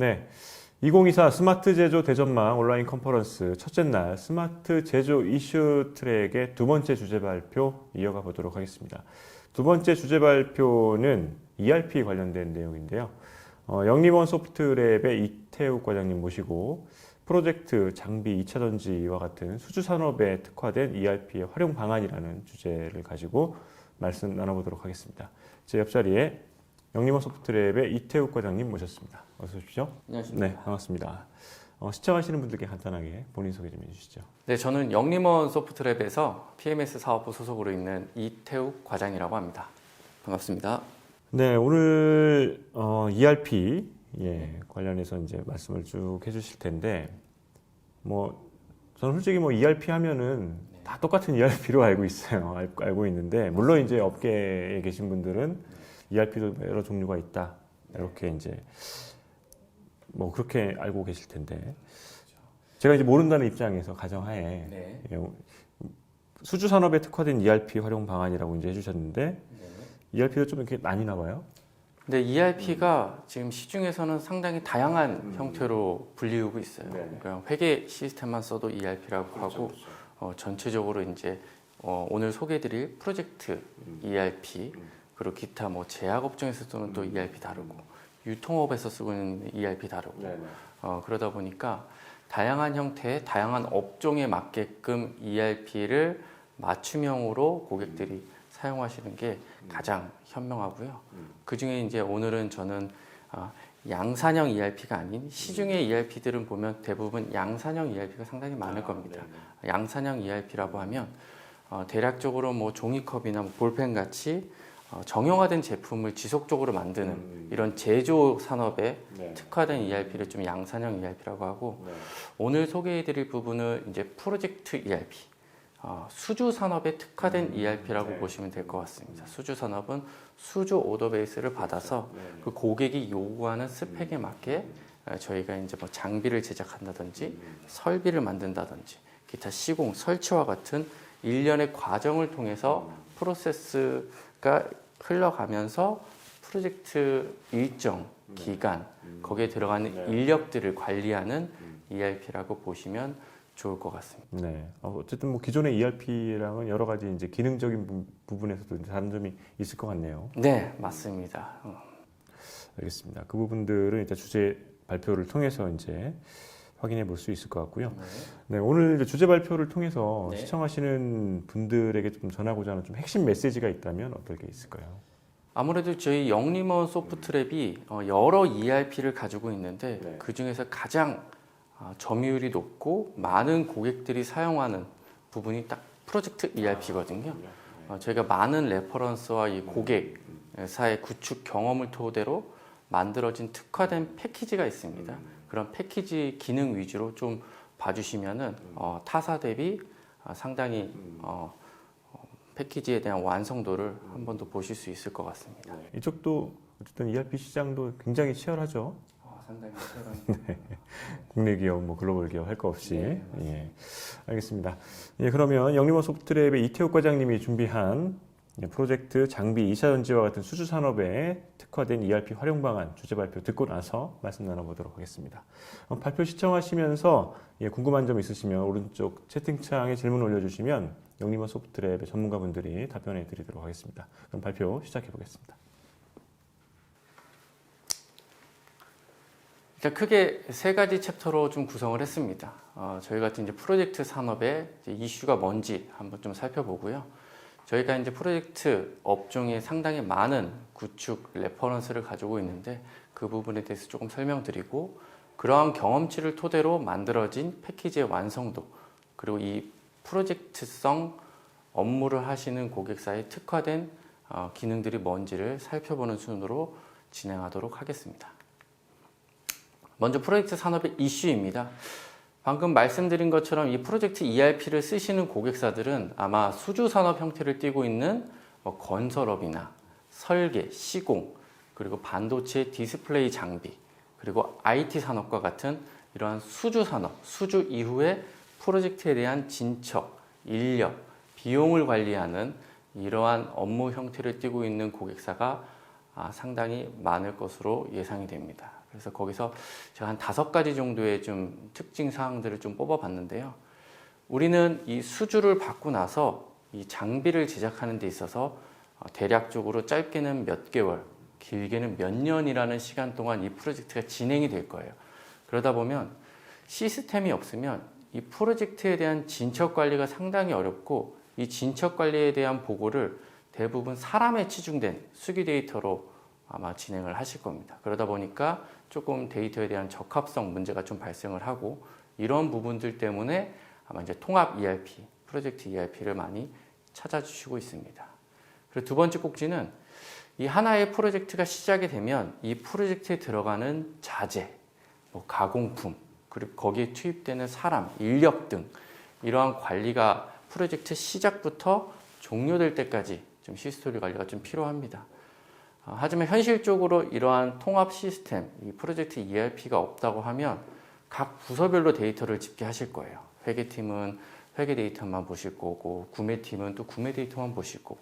네. 2024 스마트 제조 대전망 온라인 컨퍼런스 첫째 날 스마트 제조 이슈 트랙의 두 번째 주제 발표 이어가 보도록 하겠습니다. 두 번째 주제 발표는 ERP 관련된 내용인데요. 어, 영림원 소프트랩의 이태욱 과장님 모시고 프로젝트 장비 2차 전지와 같은 수주 산업에 특화된 ERP의 활용 방안이라는 주제를 가지고 말씀 나눠보도록 하겠습니다. 제 옆자리에 영림원 소프트랩의 이태욱 과장님 모셨습니다. 어서 오십시오. 안녕하십니까. 네, 반갑습니다. 어, 시청하시는 분들께 간단하게 본인 소개 좀 해주시죠. 네, 저는 영림원 소프트랩에서 PMS 사업부 소속으로 있는 이태욱 과장이라고 합니다. 반갑습니다. 네, 오늘 어, ERP 예, 관련해서 이제 말씀을 쭉 해주실 텐데, 뭐 저는 솔직히 뭐 ERP 하면은 다 똑같은 ERP로 알고 있어요. 알, 알고 있는데 물론 이제 업계에 계신 분들은 ERP도 여러 종류가 있다 이렇게 이제 뭐 그렇게 알고 계실 텐데, 제가 이제 모른다는 입장에서 가정하에 네. 예, 수주 산업에 특화된 ERP 활용 방안이라고 이제 해주셨는데 ERP도 좀 이렇게 나뉘나 봐요. 근데 ERP가 지금 시중에서는 상당히 다양한 형태로 불리우고 있어요. 음. 네네. 그냥 회계 시스템만 써도 ERP라고 하고 어, 전체적으로 이제 어, 오늘 소개해드릴 프로젝트 음. ERP 그리고 기타 뭐 제약 업종에서 쓰는 또 ERP 다르고 유통업에서 쓰고 있는 ERP 다르고. 어, 그러다 보니까 다양한 형태의 다양한 업종에 맞게끔 ERP를 맞춤형으로 고객들이 사용하시는 게 가장 현명하고요. 그 중에 이제 오늘은 저는 아, 양산형 ERP가 아닌 시중의 ERP들은 보면 대부분 양산형 ERP가 상당히 많을 겁니다. 양산형 ERP라고 하면 어, 대략적으로 뭐 종이컵이나 뭐 볼펜 같이 어, 정형화된 제품을 지속적으로 만드는 이런 제조 산업에 특화된 ERP를 좀 양산형 ERP라고 하고 오늘 소개해드릴 부분은 이제 프로젝트 ERP, 어, 수주 산업에 특화된 ERP라고 보시면 될 것 같습니다. 수주 산업은 수주 오더 베이스를 받아서 그 고객이 요구하는 스펙에 맞게 어, 저희가 이제 뭐 장비를 제작한다든지 설비를 만든다든지 기타 시공, 설치와 같은 일련의 과정을 통해서 프로세스가 흘러가면서 프로젝트 일정 기간 거기에 들어가는 인력들을 관리하는 ERP라고 보시면 좋을 것 같습니다. 네. 어, 어쨌든 뭐 기존의 ERP랑은 여러 가지 이제 기능적인 부, 부분에서도 다른 점이 있을 것 같네요. 네, 맞습니다. 어. 알겠습니다. 그 부분들은 이제 주제 발표를 통해서 이제 확인해 볼 수 있을 것 같고요. 네, 오늘 이제 주제 발표를 통해서 네. 시청하시는 분들에게 좀 전하고자 하는 좀 핵심 메시지가 있다면 어떨 게 있을까요? 아무래도 저희 영림원 소프트랩이 어, 여러 ERP를 가지고 있는데 네. 그 중에서 가장 아, 점유율이 높고 많은 고객들이 사용하는 부분이 딱 프로젝트 ERP거든요. 어, 저희가 많은 레퍼런스와 이 고객 사의 구축 경험을 토대로 만들어진 특화된 패키지가 있습니다. 그런 패키지 기능 위주로 좀 봐주시면은 어, 타사 대비 아, 상당히 어, 어, 패키지에 대한 완성도를 한 번 더 보실 수 있을 것 같습니다. 이쪽도 어쨌든 ERP 시장도 굉장히 치열하죠. 어, 상당히 최근 국내 기업, 뭐 글로벌 기업 할 거 없이. 네, 예. 알겠습니다. 예, 그러면 영림원 소프트랩의 이태욱 과장님이 준비한 예, 프로젝트 장비 2차 전지와 같은 수주 산업에 특화된 ERP 활용 방안 주제 발표 듣고 나서 말씀 나눠보도록 하겠습니다. 어, 발표 시청하시면서 예, 궁금한 점 있으시면 오른쪽 채팅창에 질문 올려주시면 영림원 소프트랩의 전문가분들이 답변해 드리도록 하겠습니다. 그럼 발표 시작해 보겠습니다. 일단 크게 세 가지 챕터로 좀 구성을 했습니다. 어, 저희 같은 이제 프로젝트 산업의 이제 이슈가 뭔지 한번 좀 살펴보고요. 저희가 이제 프로젝트 업종에 상당히 많은 구축 레퍼런스를 가지고 있는데 그 부분에 대해서 조금 설명드리고 그러한 경험치를 토대로 만들어진 패키지의 완성도 그리고 이 프로젝트성 업무를 하시는 고객사에 특화된 어, 기능들이 뭔지를 살펴보는 순으로 진행하도록 하겠습니다. 먼저 프로젝트 산업의 이슈입니다. 방금 말씀드린 것처럼 이 프로젝트 ERP를 쓰시는 고객사들은 아마 수주 산업 형태를 띠고 있는 뭐 건설업이나 설계, 시공, 그리고 반도체 디스플레이 장비, 그리고 IT 산업과 같은 이러한 수주 산업, 수주 이후에 프로젝트에 대한 진척, 인력, 비용을 관리하는 이러한 업무 형태를 띠고 있는 고객사가 아, 상당히 많을 것으로 예상이 됩니다. 그래서 거기서 제가 한 다섯 가지 정도의 좀 특징 사항들을 좀 뽑아봤는데요. 우리는 이 수주를 받고 나서 이 장비를 제작하는 데 있어서 어, 대략적으로 짧게는 몇 개월, 길게는 몇 년이라는 시간 동안 이 프로젝트가 진행이 될 거예요. 그러다 보면 시스템이 없으면 이 프로젝트에 대한 진척 관리가 상당히 어렵고 이 진척 관리에 대한 보고를 대부분 사람에 치중된 수기 데이터로 아마 진행을 하실 겁니다. 그러다 보니까 조금 데이터에 대한 적합성 문제가 좀 발생을 하고 이런 부분들 때문에 아마 이제 통합 ERP, 프로젝트 ERP를 많이 찾아주시고 있습니다. 그리고 두 번째 꼭지는 이 하나의 프로젝트가 시작이 되면 이 프로젝트에 들어가는 자재, 뭐 가공품, 그리고 거기에 투입되는 사람, 인력 등 이러한 관리가 프로젝트 시작부터 종료될 때까지 좀 시스토리 관리가 좀 필요합니다. 아, 하지만 현실적으로 이러한 통합 시스템, 이 프로젝트 ERP가 없다고 하면 각 부서별로 데이터를 집계하실 거예요. 회계팀은 회계 데이터만 보실 거고, 구매팀은 또 구매 데이터만 보실 거고,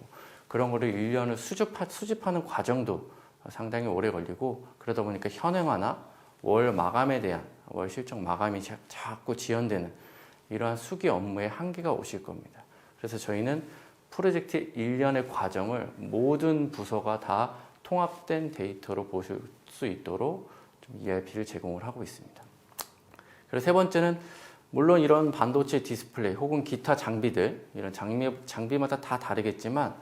그런 거를 1년을 수집하, 수집하는 과정도 상당히 오래 걸리고, 그러다 보니까 현행화나 월 마감에 대한 월 실적 마감이 자- 자꾸 지연되는 이러한 수기 업무에 한계가 오실 겁니다. 그래서 저희는 프로젝트 1년의 과정을 모든 부서가 다 통합된 데이터로 보실 수 있도록 좀 ERP를 제공을 하고 있습니다. 그리고 세 번째는 물론 이런 반도체 디스플레이 혹은 기타 장비들 이런 장비, 장비마다 다 다르겠지만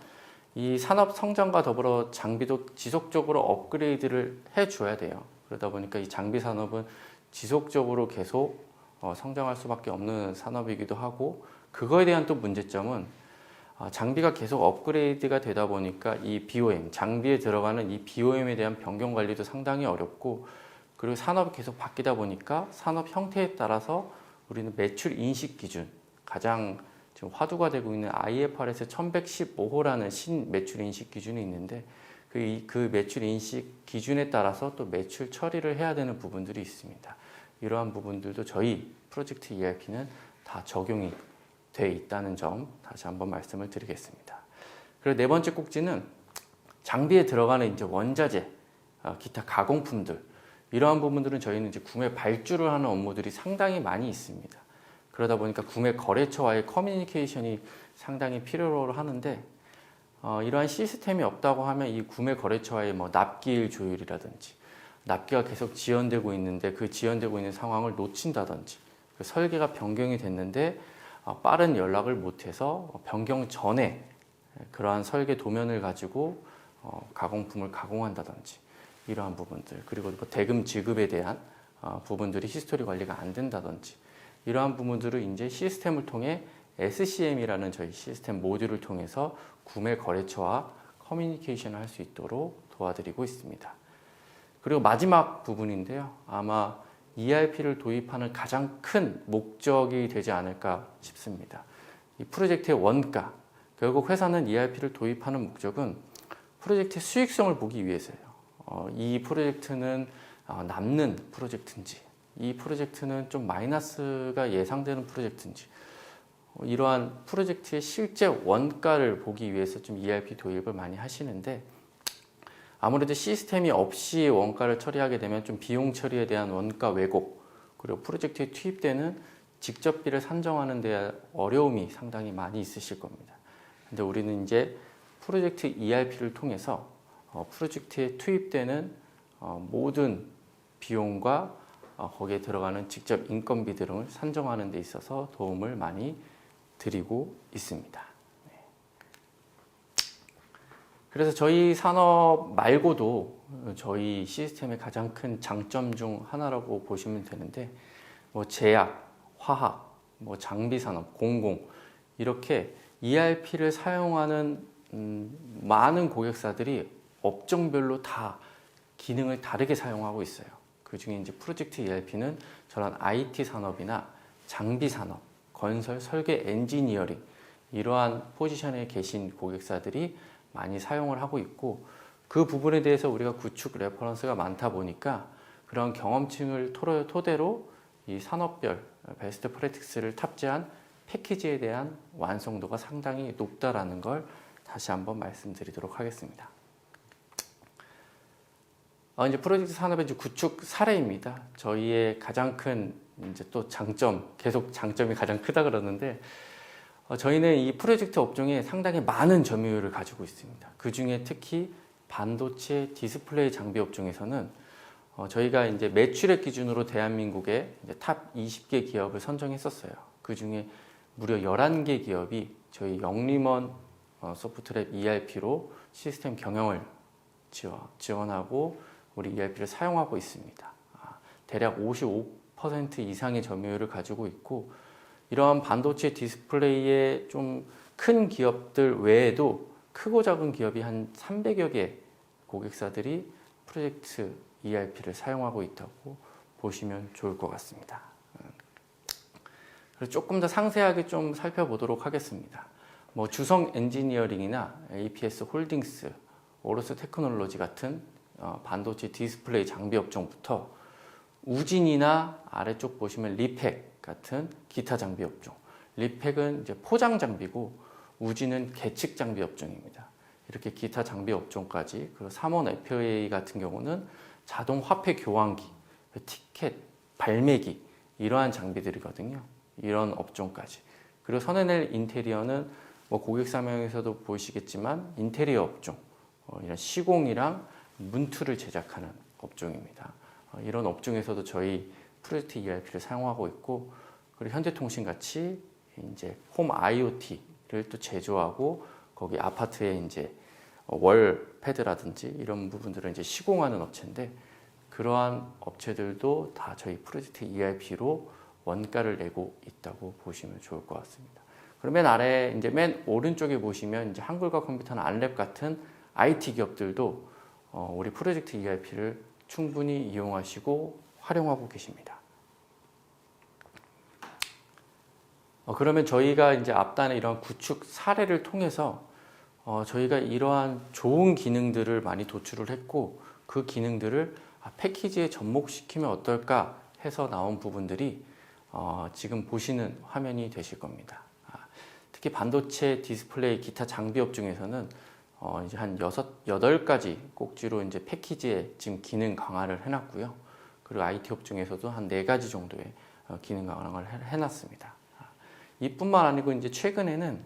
이 산업 성장과 더불어 장비도 지속적으로 업그레이드를 해줘야 돼요. 그러다 보니까 이 장비 산업은 지속적으로 계속 어, 성장할 수밖에 없는 산업이기도 하고 그거에 대한 또 문제점은 아, 장비가 계속 업그레이드가 되다 보니까 이 BOM, 장비에 들어가는 이 BOM에 대한 변경 관리도 상당히 어렵고 그리고 산업이 계속 바뀌다 보니까 산업 형태에 따라서 우리는 매출 인식 기준 가장 지금 화두가 되고 있는 IFRS 1115호라는 신 매출 인식 기준이 있는데 그, 이- 그 매출 인식 기준에 따라서 또 매출 처리를 해야 되는 부분들이 있습니다. 이러한 부분들도 저희 프로젝트 ERP는 다 적용이 돼 있다는 점 다시 한번 말씀을 드리겠습니다. 그리고 네 번째 꼭지는 장비에 들어가는 이제 원자재, 어, 기타 가공품들 이러한 부분들은 저희는 이제 구매 발주를 하는 업무들이 상당히 많이 있습니다. 그러다 보니까 구매 거래처와의 커뮤니케이션이 상당히 필요로 하는데 어, 이러한 시스템이 없다고 하면 이 구매 거래처와의 뭐 납기일 조율이라든지 납기가 계속 지연되고 있는데 그 지연되고 있는 상황을 놓친다든지 그 설계가 변경이 됐는데 어, 빠른 연락을 못해서 변경 전에 그러한 설계 도면을 가지고 어, 가공품을 가공한다든지 이러한 부분들 그리고 뭐 대금 지급에 대한 어, 부분들이 히스토리 관리가 안 된다든지 이러한 부분들을 이제 시스템을 통해 SCM이라는 저희 시스템 모듈을 통해서 구매 거래처와 커뮤니케이션을 할 수 있도록 도와드리고 있습니다. 그리고 마지막 부분인데요. 아마 ERP를 도입하는 가장 큰 목적이 되지 않을까 싶습니다. 이 프로젝트의 원가, 결국 회사는 ERP를 도입하는 목적은 프로젝트의 수익성을 보기 위해서예요. 어, 이 프로젝트는 어, 남는 프로젝트인지, 이 프로젝트는 좀 마이너스가 예상되는 프로젝트인지, 어, 이러한 프로젝트의 실제 원가를 보기 위해서 좀 ERP 도입을 많이 하시는데, 아무래도 시스템이 없이 원가를 처리하게 되면 좀 비용 처리에 대한 원가 왜곡 그리고 프로젝트에 투입되는 직접비를 산정하는 데 어려움이 상당히 많이 있으실 겁니다. 근데 우리는 이제 프로젝트 ERP를 통해서 어, 프로젝트에 투입되는 어, 모든 비용과 어, 거기에 들어가는 직접 인건비 등을 산정하는 데 있어서 도움을 많이 드리고 있습니다. 그래서 저희 산업 말고도 저희 시스템의 가장 큰 장점 중 하나라고 보시면 되는데 뭐 제약, 화학, 뭐 장비 산업, 공공 이렇게 ERP를 사용하는 음, 많은 고객사들이 업종별로 다 기능을 다르게 사용하고 있어요. 그 중에 이제 프로젝트 ERP는 저런 IT 산업이나 장비 산업, 건설, 설계, 엔지니어링 이러한 포지션에 계신 고객사들이 많이 사용을 하고 있고 그 부분에 대해서 우리가 구축 레퍼런스가 많다 보니까 그런 경험층을 토대로 이 산업별 베스트 프랙티스를 탑재한 패키지에 대한 완성도가 상당히 높다라는 걸 다시 한번 말씀드리도록 하겠습니다. 어, 이제 프로젝트 산업의 이제 구축 사례입니다. 저희의 가장 큰 이제 또 장점, 계속 장점이 가장 크다 그러는데 어, 저희는 이 프로젝트 업종에 상당히 많은 점유율을 가지고 있습니다. 그 중에 특히 반도체 디스플레이 장비 업종에서는 어, 저희가 이제 매출액 기준으로 대한민국의 탑 20개 기업을 선정했었어요. 그 중에 무려 11개 기업이 저희 영림원 어, 소프트랩 ERP로 시스템 경영을 지원, 지원하고 우리 ERP를 사용하고 있습니다. 아, 대략 55% 이상의 점유율을 가지고 있고 이러한 반도체 디스플레이의 좀 큰 기업들 외에도 크고 작은 기업이 한 300여 개 고객사들이 프로젝트 ERP를 사용하고 있다고 보시면 좋을 것 같습니다. 음. 그리고 조금 더 상세하게 좀 살펴보도록 하겠습니다. 뭐 주성 엔지니어링이나 APS 홀딩스, 오로스 테크놀로지 같은 어, 반도체 디스플레이 장비 업종부터 우진이나 아래쪽 보시면 리팩 같은 기타 장비 업종. 리팩은 이제 포장 장비고 우진은 계측 장비 업종입니다. 이렇게 기타 장비 업종까지 그리고 삼원 FA 같은 경우는 자동 화폐 교환기, 티켓, 발매기 이러한 장비들이거든요. 이런 업종까지. 그리고 선앤엘 인테리어는 뭐 고객 설명에서도 보시겠지만 인테리어 업종, 어, 이런 시공이랑 문틀을 제작하는 업종입니다. 어, 이런 업종에서도 저희 프로젝트 ERP를 사용하고 있고 그리고 현대통신 같이 이제 홈 IoT를 또 제조하고 거기 아파트에 이제 월 패드라든지 이런 부분들을 이제 시공하는 업체인데 그러한 업체들도 다 저희 프로젝트 ERP로 원가를 내고 있다고 보시면 좋을 것 같습니다. 그러면 아래 이제 맨 오른쪽에 보시면 이제 한글과 컴퓨터나 안랩 같은 IT 기업들도 어, 우리 프로젝트 ERP를 충분히 이용하시고 활용하고 계십니다. 어, 그러면 저희가 이제 앞단에 이런 구축 사례를 통해서 어, 저희가 이러한 좋은 기능들을 많이 도출을 했고 그 기능들을 아, 패키지에 접목시키면 어떨까 해서 나온 부분들이 어, 지금 보시는 화면이 되실 겁니다. 아, 특히 반도체 디스플레이 기타 장비업 중에서는 어, 이제 한 여덟 가지 꼭지로 이제 패키지에 지금 기능 강화를 해놨고요. 그리고 IT 업종에서도 한네 가지 정도의 어, 기능 강화를 해- 해놨습니다. 아, 이뿐만 아니고 이제 최근에는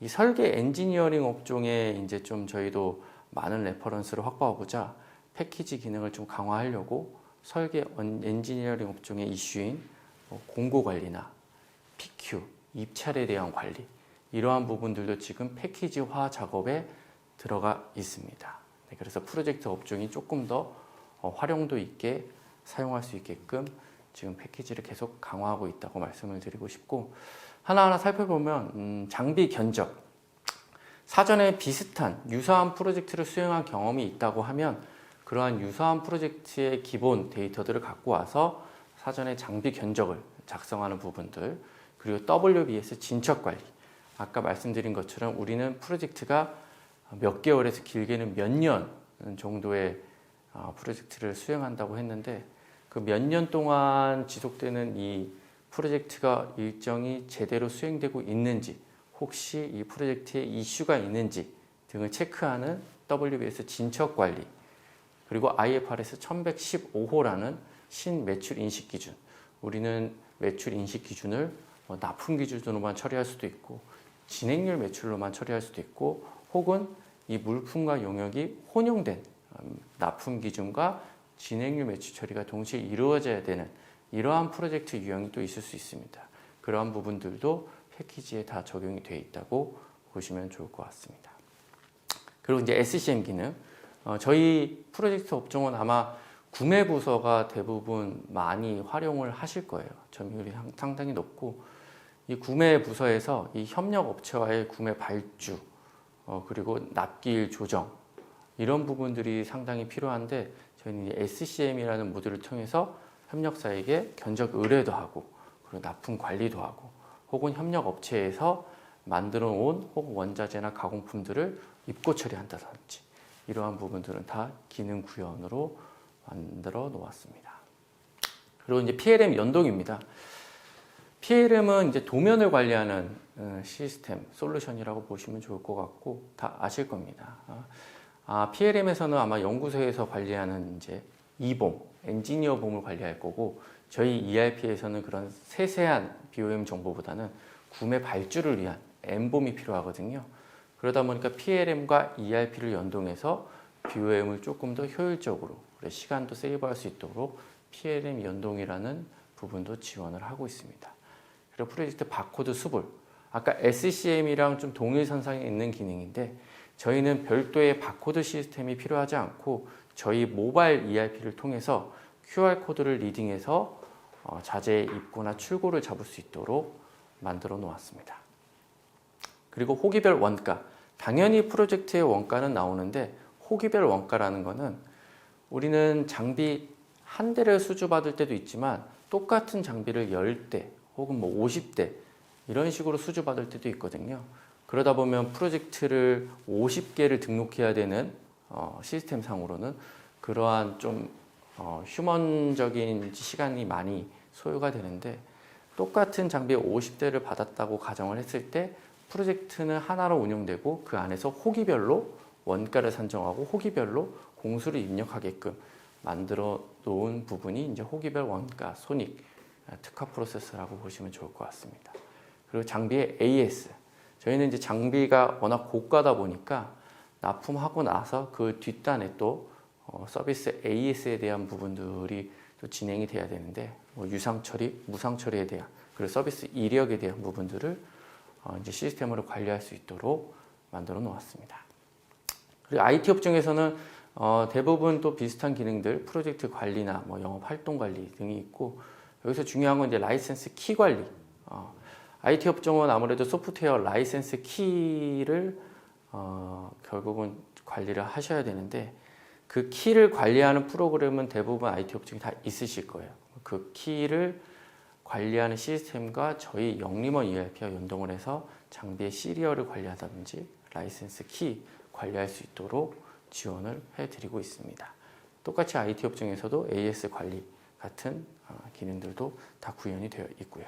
이 설계 엔지니어링 업종에 이제 좀 저희도 많은 레퍼런스를 확보하고자 패키지 기능을 좀 강화하려고 설계 언- 엔지니어링 업종의 이슈인 뭐 공고 관리나 PQ, 입찰에 대한 관리 이러한 부분들도 지금 패키지화 작업에 들어가 있습니다. 네, 그래서 프로젝트 업종이 조금 더 어, 활용도 있게 사용할 수 있게끔 지금 패키지를 계속 강화하고 있다고 말씀을 드리고 싶고 하나하나 살펴보면 음, 장비 견적 사전에 비슷한 유사한 프로젝트를 수행한 경험이 있다고 하면 그러한 유사한 프로젝트의 기본 데이터들을 갖고 와서 사전에 장비 견적을 작성하는 부분들 그리고 WBS 진척 관리. 아까 말씀드린 것처럼 우리는 프로젝트가 몇 개월에서 길게는 몇 년 정도의 어, 프로젝트를 수행한다고 했는데 그 몇 년 동안 지속되는 이 프로젝트가 일정이 제대로 수행되고 있는지 혹시 이 프로젝트에 이슈가 있는지 등을 체크하는 WBS 진척 관리 그리고 IFRS 1115호라는 신매출 인식 기준. 우리는 매출 인식 기준을 뭐 납품 기준으로만 처리할 수도 있고 진행률 매출로만 처리할 수도 있고 혹은 이 물품과 용역이 혼용된 음, 납품 기준과 진행률 매출 처리가 동시에 이루어져야 되는 이러한 프로젝트 유형이 또 있을 수 있습니다. 그러한 부분들도 패키지에 다 적용이 되어 있다고 보시면 좋을 것 같습니다. 그리고 이제 SCM 기능. 어, 저희 프로젝트 업종은 아마 구매 부서가 대부분 많이 활용을 하실 거예요. 점유율이 상- 상당히 높고 이 구매 부서에서 이 협력 업체와의 구매 발주 어, 그리고 납기일 조정 이런 부분들이 상당히 필요한데 저희는 SCM이라는 모듈을 통해서 협력사에게 견적 의뢰도 하고 그리고 납품 관리도 하고 혹은 협력 업체에서 만들어 온 혹은 원자재나 가공품들을 입고 처리한다든지 이러한 부분들은 다 기능 구현으로 만들어 놓았습니다. 그리고 이제 PLM 연동입니다. PLM은 이제 도면을 관리하는 어, 시스템, 솔루션이라고 보시면 좋을 것 같고 다 아실 겁니다. 어, 아, PLM에서는 아마 연구소에서 관리하는 이제 이봄, 엔지니어 봄을 관리할 거고 저희 ERP에서는 그런 세세한 BOM 정보보다는 구매 발주를 위한 M봄이 필요하거든요. 그러다 보니까 PLM과 ERP를 연동해서 BOM을 조금 더 효율적으로 시간도 세이브할 수 있도록 PLM 연동이라는 부분도 지원을 하고 있습니다. 그리고 프로젝트 바코드 수불 아까 SCM이랑 좀 동일선상에 있는 기능인데 저희는 별도의 바코드 시스템이 필요하지 않고 저희 모바일 ERP를 통해서 QR 코드를 리딩해서 어, 자재의 입고나 출고를 잡을 수 있도록 만들어 놓았습니다. 그리고 호기별 원가. 당연히 프로젝트의 원가는 나오는데 호기별 원가라는 거는 우리는 장비 한 대를 수주받을 때도 있지만 똑같은 장비를 10대 혹은 뭐 50대 이런 식으로 수주받을 때도 있거든요. 그러다 보면 프로젝트를 50개를 등록해야 되는 어, 시스템 상으로는 그러한 좀 어, 휴먼적인 시간이 많이 소요가 되는데 똑같은 장비 50대를 받았다고 가정을 했을 때 프로젝트는 하나로 운영되고 그 안에서 호기별로 원가를 산정하고 호기별로 공수를 입력하게끔 만들어 놓은 부분이 이제 호기별 원가 손익 아, 특화 프로세스라고 보시면 좋을 것 같습니다. 그리고 장비의 AS 저희는 이제 장비가 워낙 고가다 보니까 납품하고 나서 그 뒷단에 또 어, 서비스 AS에 대한 부분들이 또 진행이 돼야 되는데 뭐 유상 처리, 무상 처리에 대한 그리고 서비스 이력에 대한 부분들을 어, 이제 시스템으로 관리할 수 있도록 만들어 놓았습니다. 그리고 IT 업종에서는 어, 대부분 또 비슷한 기능들 프로젝트 관리나 뭐 영업 활동 관리 등이 있고 여기서 중요한 건 이제 라이센스 키 관리. 어, IT 업종은 아무래도 소프트웨어 라이센스 키를 어, 결국은 관리를 하셔야 되는데 그 키를 관리하는 프로그램은 대부분 IT 업종이 다 있으실 거예요. 그 키를 관리하는 시스템과 저희 영림원 ERP와 연동을 해서 장비의 시리얼을 관리하다든지 라이센스 키 관리할 수 있도록 지원을 해드리고 있습니다. 똑같이 IT 업종에서도 AS 관리 같은 어, 기능들도 다 구현이 되어 있고요.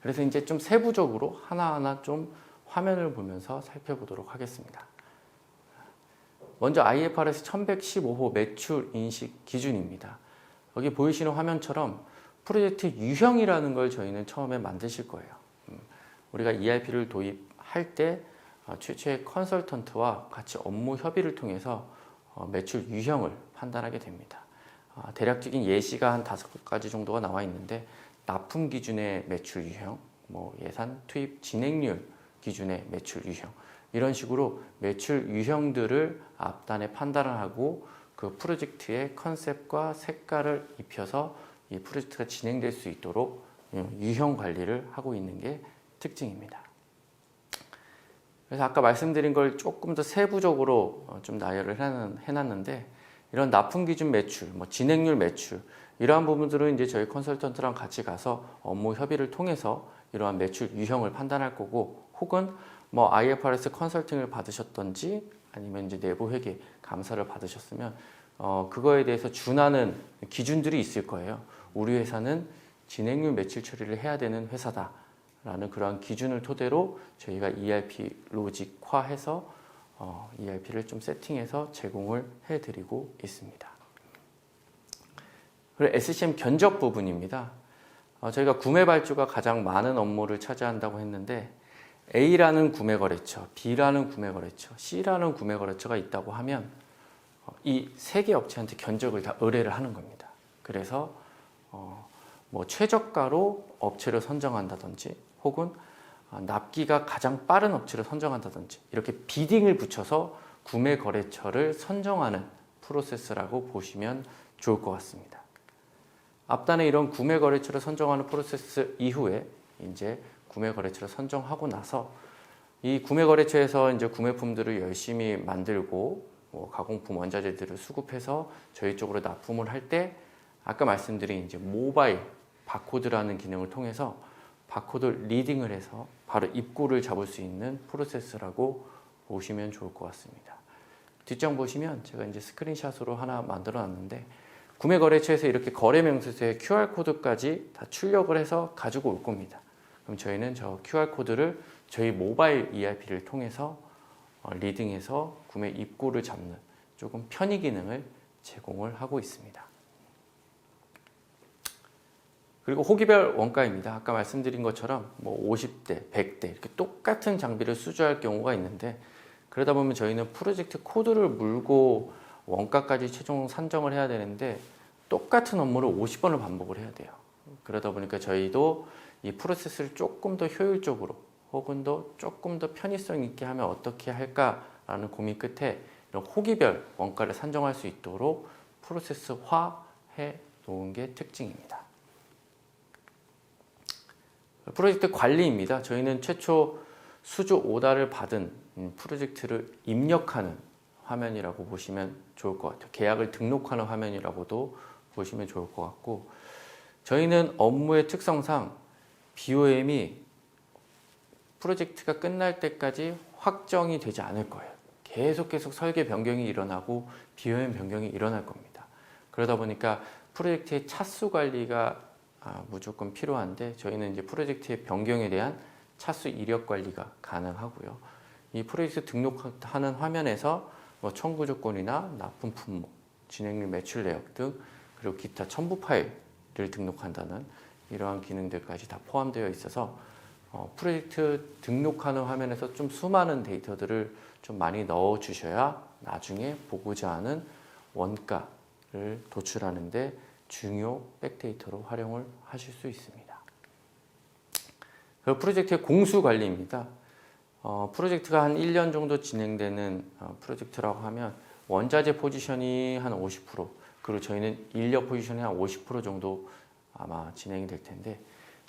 그래서 이제 좀 세부적으로 하나하나 좀 화면을 보면서 살펴보도록 하겠습니다. 먼저 IFRS 1115호 매출 인식 기준입니다. 여기 보이시는 화면처럼 프로젝트 유형이라는 걸 저희는 처음에 만드실 거예요. 음, 우리가 ERP를 도입할 때 어, 최초의 컨설턴트와 같이 업무 협의를 통해서 어, 매출 유형을 판단하게 됩니다. 아, 대략적인 예시가 한 다섯 가지 정도가 나와 있는데 납품 기준의 매출 유형, 뭐 예산 투입 진행률 기준의 매출 유형 이런 식으로 매출 유형들을 앞단에 판단을 하고 그 프로젝트의 컨셉과 색깔을 입혀서 이 프로젝트가 진행될 수 있도록 음, 유형 관리를 하고 있는 게 특징입니다. 그래서 아까 말씀드린 걸 조금 더 세부적으로 어, 좀 나열을 해놨- 해놨는데 이런 납품 기준 매출, 뭐 진행률 매출 이러한 부분들은 이제 저희 컨설턴트랑 같이 가서 업무 협의를 통해서 이러한 매출 유형을 판단할 거고 혹은 뭐 IFRS 컨설팅을 받으셨던지 아니면 이제 내부 회계 감사를 받으셨으면 어 그거에 대해서 준하는 기준들이 있을 거예요. 우리 회사는 진행률 매출 처리를 해야 되는 회사다라는 그러한 기준을 토대로 저희가 ERP 로직화해서 어, ERP를 좀 세팅해서 제공을 해드리고 있습니다. 그리고 SCM 견적 부분입니다. 어, 저희가 구매 발주가 가장 많은 업무를 차지한다고 했는데 A라는 구매 거래처, B라는 구매 거래처, C라는 구매 거래처가 있다고 하면 어, 이세 개 업체한테 견적을 다 의뢰를 하는 겁니다. 그래서 어, 뭐 최저가로 업체를 선정한다든지 혹은 아, 납기가 가장 빠른 업체를 선정한다든지 이렇게 비딩을 붙여서 구매 거래처를 선정하는 프로세스라고 보시면 좋을 것 같습니다. 앞단에 이런 구매 거래처를 선정하는 프로세스 이후에 이제 구매 거래처를 선정하고 나서 이 구매 거래처에서 이제 구매품들을 열심히 만들고 뭐 가공품 원자재들을 수급해서 저희 쪽으로 납품을 할 때 아까 말씀드린 이제 모바일 바코드라는 기능을 통해서 바코드 리딩을 해서 바로 입구를 잡을 수 있는 프로세스라고 보시면 좋을 것 같습니다. 뒷장 보시면 제가 이제 스크린샷으로 하나 만들어 놨는데 구매 거래처에서 이렇게 거래 명세서에 QR 코드까지 다 출력을 해서 가지고 올 겁니다. 그럼 저희는 저 QR 코드를 저희 모바일 ERP를 통해서 어, 리딩해서 구매 입고를 잡는 조금 편의 기능을 제공을 하고 있습니다. 그리고 호기별 원가입니다. 아까 말씀드린 것처럼 뭐 50대, 100대 이렇게 똑같은 장비를 수주할 경우가 있는데 그러다 보면 저희는 프로젝트 코드를 물고 원가까지 최종 산정을 해야 되는데 똑같은 업무를 50번을 반복을 해야 돼요. 그러다 보니까 저희도 이 프로세스를 조금 더 효율적으로 혹은 더 조금 더 편의성 있게 하면 어떻게 할까라는 고민 끝에 이런 호기별 원가를 산정할 수 있도록 프로세스화해 놓은 게 특징입니다. 프로젝트 관리입니다. 저희는 최초 수주 오다를 받은 음, 프로젝트를 입력하는 화면이라고 보시면 좋을 것 같아요. 계약을 등록하는 화면이라고도 보시면 좋을 것 같고 저희는 업무의 특성상 BOM이 프로젝트가 끝날 때까지 확정이 되지 않을 거예요. 계속 계속 설계 변경이 일어나고 BOM 변경이 일어날 겁니다. 그러다 보니까 프로젝트의 차수 관리가 아, 무조건 필요한데 저희는 이제 프로젝트의 변경에 대한 차수 이력 관리가 가능하고요. 이 프로젝트 등록하는 화면에서 뭐 청구 조건이나 납품 품목, 진행률 매출 내역 등 그리고 기타 첨부 파일을 등록한다는 이러한 기능들까지 다 포함되어 있어서 어, 프로젝트 등록하는 화면에서 좀 수많은 데이터들을 좀 많이 넣어 주셔야 나중에 보고자 하는 원가를 도출하는데 중요 백데이터로 활용을 하실 수 있습니다. 그 프로젝트의 공수 관리입니다. 어, 프로젝트가 한 1년 정도 진행되는 어, 프로젝트라고 하면 원자재 포지션이 한 50% 그리고 저희는 인력 포지션이 한 50% 정도 아마 진행이 될 텐데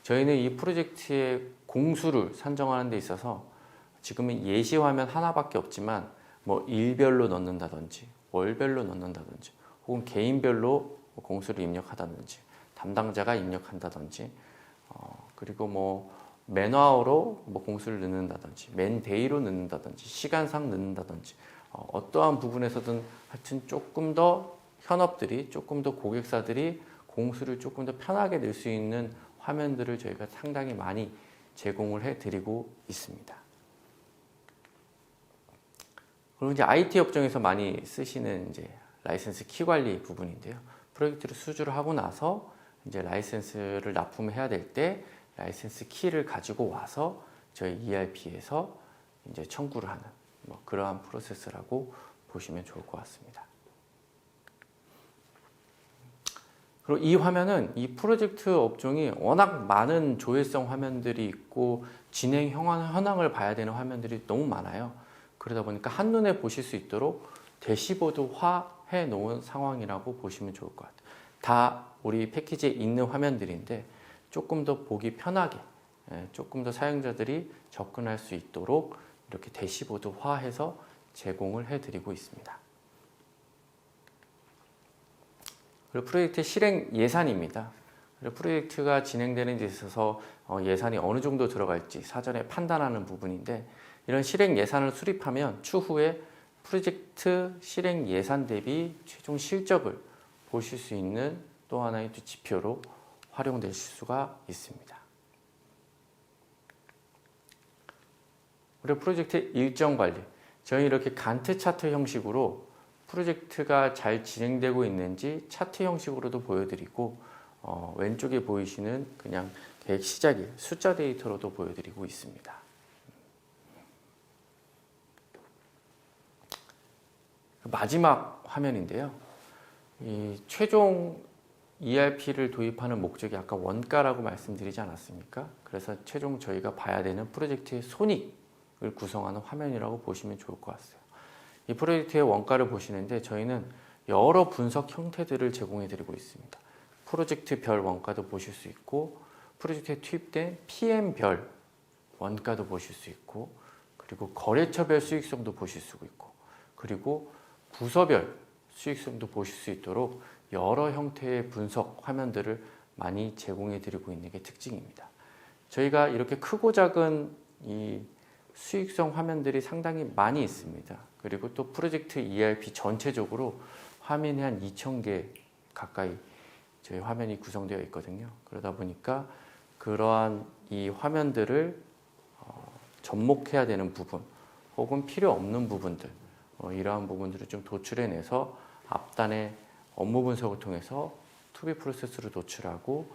저희는 이 프로젝트의 공수를 산정하는 데 있어서 지금은 예시 화면 하나밖에 없지만 뭐 일별로 넣는다든지 월별로 넣는다든지 혹은 개인별로 뭐 공수를 입력하다든지 담당자가 입력한다든지 어, 그리고 뭐 맨화어로 뭐 공수를 넣는다든지 맨데이로 넣는다든지 시간상 넣는다든지 어, 어떠한 부분에서든 하여튼 조금 더 현업들이 조금 더 고객사들이 공수를 조금 더 편하게 낼 수 있는 화면들을 저희가 상당히 많이 제공을 해드리고 있습니다. 그리고 이제 IT 업종에서 많이 쓰시는 이제 라이센스 키 관리 부분인데요. 프로젝트를 수주를 하고 나서 이제 라이센스를 납품해야 될 때 라이센스 키를 가지고 와서 저희 ERP에서 이제 청구를 하는 뭐 그러한 프로세스라고 보시면 좋을 것 같습니다. 그리고 이 화면은 이 프로젝트 업종이 워낙 많은 조회성 화면들이 있고 진행 현황, 현황을 봐야 되는 화면들이 너무 많아요. 그러다 보니까 한눈에 보실 수 있도록 대시보드화 해 놓은 상황이라고 보시면 좋을 것 같아요. 다 우리 패키지에 있는 화면들인데 조금 더 보기 편하게 예, 조금 더 사용자들이 접근할 수 있도록 이렇게 대시보드화해서 제공을 해드리고 있습니다. 그리고 프로젝트 실행 예산입니다. 그리고 프로젝트가 진행되는 데 있어서 어, 예산이 어느 정도 들어갈지 사전에 판단하는 부분인데 이런 실행 예산을 수립하면 추후에 프로젝트 실행 예산 대비 최종 실적을 보실 수 있는 또 하나의 또 지표로 활용될 수가 있습니다. 그리고 프로젝트 일정 관리. 저희 이렇게 간트 차트 형식으로 프로젝트가 잘 진행되고 있는지 차트 형식으로도 보여드리고 어, 왼쪽에 보이시는 그냥 계획 시작일 숫자 데이터로도 보여드리고 있습니다. 마지막 화면인데요. 이 최종 ERP를 도입하는 목적이 아까 원가라고 말씀드리지 않았습니까? 그래서 최종 저희가 봐야 되는 프로젝트의 손익을 구성하는 화면이라고 보시면 좋을 것 같아요. 이 프로젝트의 원가를 보시는데 저희는 여러 분석 형태들을 제공해 드리고 있습니다. 프로젝트별 원가도 보실 수 있고 프로젝트에 투입된 PM별 원가도 보실 수 있고 그리고 거래처별 수익성도 보실 수 있고 그리고 부서별 수익성도 보실 수 있도록 여러 형태의 분석 화면들을 많이 제공해 드리고 있는 게 특징입니다. 저희가 이렇게 크고 작은 이 수익성 화면들이 상당히 많이 있습니다. 그리고 또 프로젝트 ERP 전체적으로 화면이 한 2,000개 가까이 저희 화면이 구성되어 있거든요. 그러다 보니까 그러한 이 화면들을 어, 접목해야 되는 부분 혹은 필요 없는 부분들 어, 이러한 부분들을 좀 도출해내서 앞단의 업무 분석을 통해서 투비 프로세스로 도출하고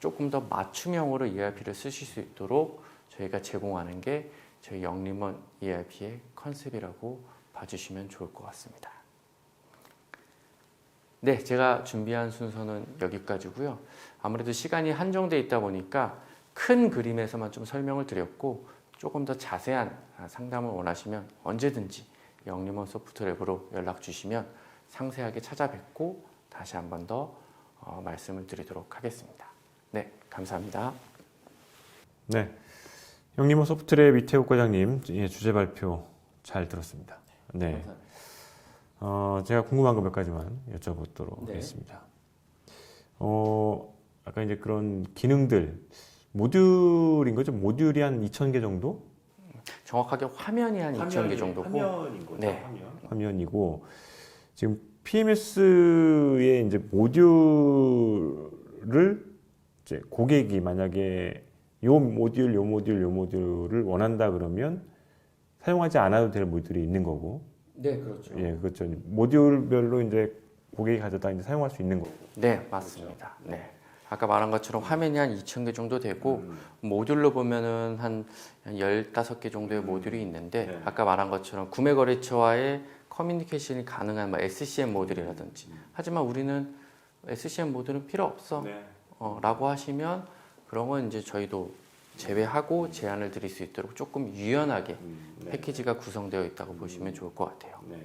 조금 더 맞춤형으로 ERP를 쓰실 수 있도록 저희가 제공하는 게 저희 영림원 ERP의 컨셉이라고 봐주시면 좋을 것 같습니다. 네, 제가 준비한 순서는 여기까지고요. 아무래도 시간이 한정돼 있다 보니까 큰 그림에서만 좀 설명을 드렸고 조금 더 자세한 상담을 원하시면 언제든지 영림원 소프트랩으로 연락 주시면 상세하게 찾아뵙고 다시 한 번더 어, 말씀을 드리도록 하겠습니다. 네, 감사합니다. 네. 영림호 소프트랩 이태욱 과장님 예, 주제 발표 잘 들었습니다. 네. 어, 제가 궁금한 거 몇 가지만 여쭤보도록 네. 하겠습니다. 어, 아까 이제 그런 기능들 모듈인 거죠? 모듈이 한 2,000개 정도? 정확하게 화면이 한 2,000개 정도고 화면인 거죠. 네. 화면. 화면이고 지금 PMS의 이제 모듈을 이제 고객이 만약에 요 모듈, 요 모듈, 요 모듈을 원한다 그러면 사용하지 않아도 될 모듈이 있는 거고, 네, 그렇죠. 예, 그렇죠. 모듈별로 이제 고객이 가져다 이제 사용할 수 있는 거고. 네, 맞습니다. 네. 아까 말한 것처럼 화면이 한 2,000개 정도 되고 모듈로 보면은 한 15개 정도의 모듈이 있는데 네. 아까 말한 것처럼 구매 거래처와의 커뮤니케이션이 가능한 뭐 SCM 모듈이라든지 하지만 우리는 SCM 모듈은 필요 없어 네. 어, 라고 하시면 그런 건 이제 저희도 제외하고 제안을 드릴 수 있도록 조금 유연하게 패키지가 구성되어 있다고 보시면 좋을 것 같아요. 네.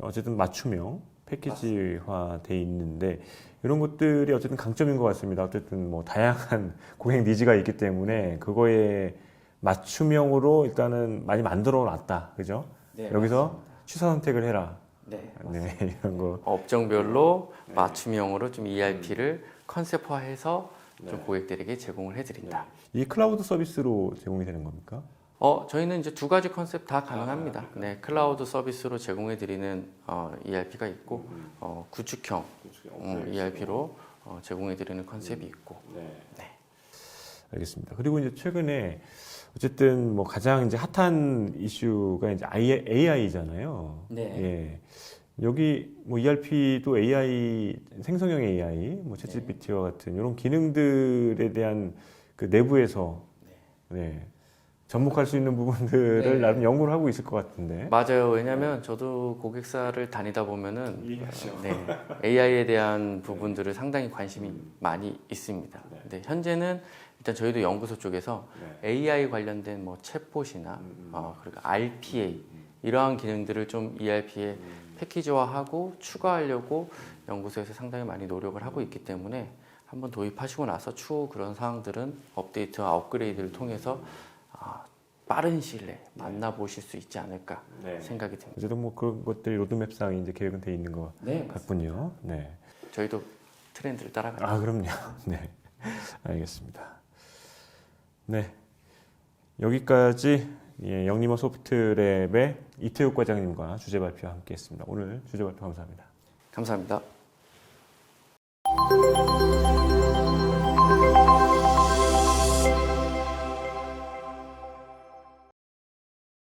어쨌든 맞춤형 패키지화 돼 있는데 이런 것들이 어쨌든 강점인 것 같습니다. 어쨌든 뭐 다양한 고객 니즈가 있기 때문에 그거에 맞춤형으로 일단은 많이 만들어 놨다. 그죠? 네, 여기서 취사 선택을 해라. 네. 네, 이런 거. 업종별로 맞춤형으로 좀 ERP를 컨셉화해서 좀 고객들에게 제공을 해드린다. 이 클라우드 서비스로 제공이 되는 겁니까? 어, 저희는 이제 두 가지 컨셉 다 가능합니다. 네, 클라우드 서비스로 제공해드리는 어, ERP가 있고 어, 구축형 음, ERP로 어, 제공해드리는 컨셉이 있고. 네. 알겠습니다. 그리고 이제 최근에 어쨌든 뭐 가장 이제 핫한 이슈가 이제 AI잖아요. 네. 예. 여기 뭐 ERP도 AI 생성형 AI, 뭐 챗GPT와 같은 이런 기능들에 대한 그 내부에서 네. 접목할 수 있는 부분들을 네. 나름 연구를 하고 있을 것 같은데. 맞아요. 왜냐하면 저도 고객사를 다니다 보면은 네, AI에 대한 부분들을 상당히 관심이 많이 있습니다. 근데 현재는 일단 저희도 연구소 쪽에서 AI 관련된 뭐 챗봇이나 어, 그리고 RPA 이러한 기능들을 좀 ERP에 패키지화하고 추가하려고 연구소에서 상당히 많이 노력을 하고 있기 때문에 한번 도입하시고 나서 추후 그런 사항들은 업데이트와 업그레이드를 통해서 아, 빠른 시일 내에 만나보실 수 있지 않을까 생각이 듭니다. 어쨌든 뭐 그런 것들이 로드맵상 이제 계획은 돼 있는 것 네, 같군요. 네. 저희도 트렌드를 따라가요. 아, 그럼요. 네. 알겠습니다. 네. 여기까지 예, 영림어 소프트랩의 이태욱 과장님과 주제 발표와 함께 했습니다. 오늘 주제 발표 감사합니다. 감사합니다.